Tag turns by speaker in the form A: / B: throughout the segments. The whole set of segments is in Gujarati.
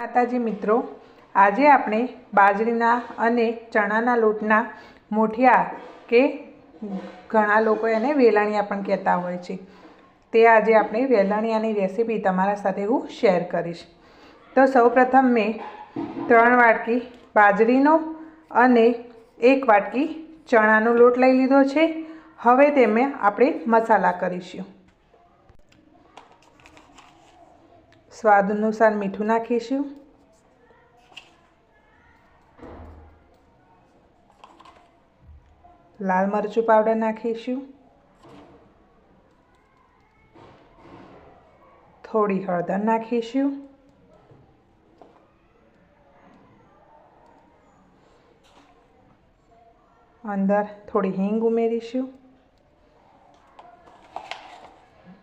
A: માતાજી મિત્રો, આજે આપણે બાજરીના અને ચણાના લોટના મોઠિયા કે ઘણા લોકો એને વેલણિયા પણ કહેતા હોય છે. તે આજે આપણે વેલણિયાની રેસીપી તમારા સાથે હું શેર કરીશ. તો સૌપ્રથમ મેં ત્રણ વાટકી બાજરીનો અને એક વાટકી ચણાનો લોટ લઈ લીધો છે. હવે તેમાં આપણે મસાલા કરીશું. સ્વાદ અનુસાર મીઠું નાખીશું. લાલ મરચું પાવડર નાખીશું. થોડી હળદર નાખીશું. અંદર થોડી હિંગ ઉમેરીશું.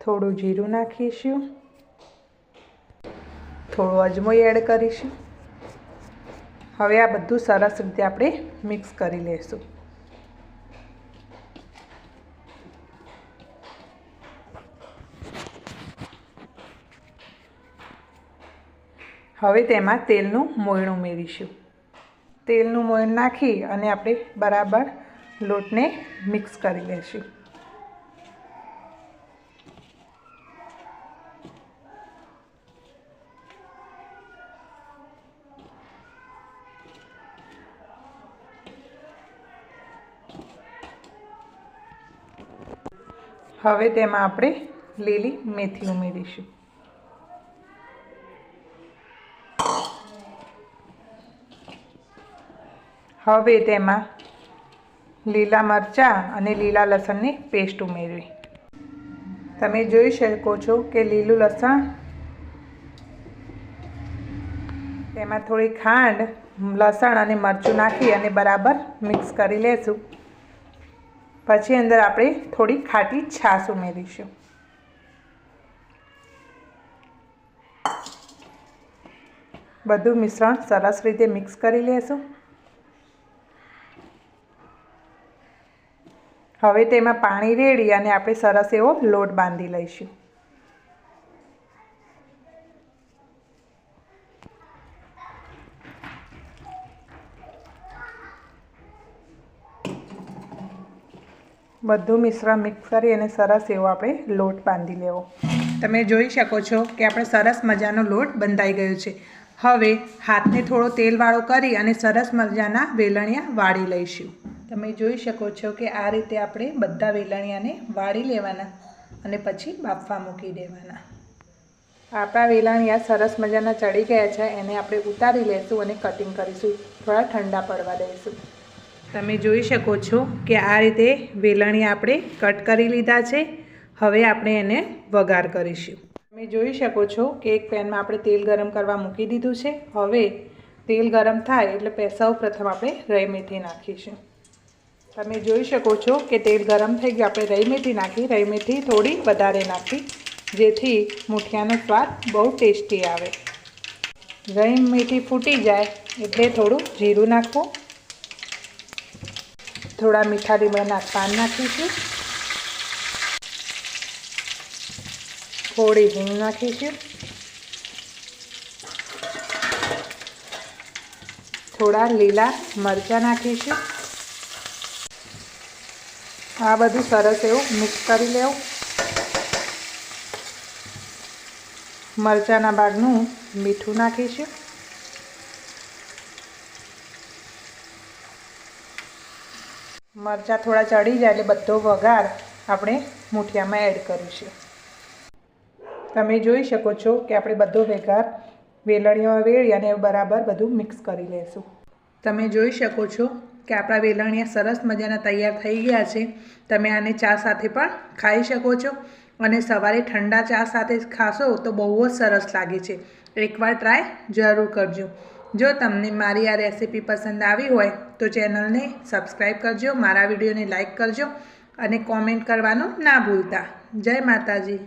A: થોડું જીરું નાખીશું. થોડો અજમોય એડ કરીશું. હવે આ બધું સરસ રીતે આપણે મિક્સ કરી લઈશું હવે તેમાં તેલનું મોયણ ઉમેરીશું. તેલનું મોયણ નાખી અને આપણે બરાબર લોટને મિક્સ કરી લઈશું હવે તેમાં આપણે લીલી મેથી ઉમેરીશું. હવે તેમાં લીલા મરચાં અને લીલા લસણની પેસ્ટ ઉમેરવી. તમે જોઈ શકો છો કે લીલું લસણ, તેમાં થોડી ખાંડ, લસણ અને મરચું નાખી અને બરાબર મિક્સ કરી લેશું. પછી અંદર આપણે થોડી ખાટી છાશ ઉમેરીશું. બધું મિશ્રણ સરસ રીતે મિક્સ કરી લેશું. હવે તેમાં પાણી રેડી અને આપણે સરસ એવો લોટ બાંધી લઈશું. બધું મિશ્રણ મિક્સ કરી અને સરસ એવો આપણે લોટ બાંધી લેવો. તમે જોઈ શકો છો કે આપણે સરસ મજાનો લોટ બંધાઈ ગયો છે. હવે હાથને થોડો તેલવાળો કરી અને સરસ મજાના વેલણિયા વાળી લઈશું. તમે જોઈ શકો છો કે આ રીતે આપણે બધા વેલણિયાને વાળી લેવાના અને પછી બાફવા મૂકી દેવાના. આપણા વેલણિયા સરસ મજાના ચડી ગયા છે, એને આપણે ઉતારી લઈશું અને કટિંગ કરીશું. થોડા ઠંડા પડવા દઈશું. તમે જોઈ શકો છો કે આ રીતે વેલણી આપણે કટ કરી લીધા છે. હવે આપણે એને વઘાર કરીશું. તમે જોઈ શકો છો કે એક પેનમાં આપણે તેલ ગરમ કરવા મૂકી દીધું છે. હવે તેલ ગરમ થાય એટલે સૌ પ્રથમ આપણે રહી મેથી નાખીશું. તમે જોઈ શકો છો કે તેલ ગરમ થઈ ગયું. આપણે રહી મેથી નાખી. રહી મેથી થોડી વધારે નાખી, જેથી મૂઠિયાનો સ્વાદ બહુ ટેસ્ટી આવે. રહી મેથી ફૂટી જાય એટલે થોડું જીરું નાખવું. થોડા મીઠા લીમડાના પાન નાખીશું થોડી હિંગ નાખીશું થોડા લીલા મરચાં નાખીશું આ બધું સરસ એવું મિક્સ કરી લેવું. મરચાંના ભાગનું મીઠું નાખીશું મરચાં થોડા ચડી જાય એટલે બધો વઘાર આપણે મૂઠિયામાં એડ કરીશું તમે જોઈ શકો છો કે આપણે બધો વઘાર વેલણીઓ વેળી અને બરાબર બધું મિક્સ કરી લઈશું તમે જોઈ શકો છો કે આપણા વેલણિયા સરસ મજાના તૈયાર થઈ ગયા છે. તમે આને ચા સાથે પણ ખાઈ શકો છો અને સવારે ઠંડા ચા સાથે ખાશો તો બહુ જ સરસ લાગે છે. એકવાર ટ્રાય જરૂર કરજો. જો તમને મારી આ રેસીપી પસંદ આવી હોય, તો ચેનલને સબસ્ક્રાઈબ કરજો, મારા વિડીયોને લાઇક કરજો અને કોમેન્ટ કરવાનું ના ભૂલતા. જય માતાજી.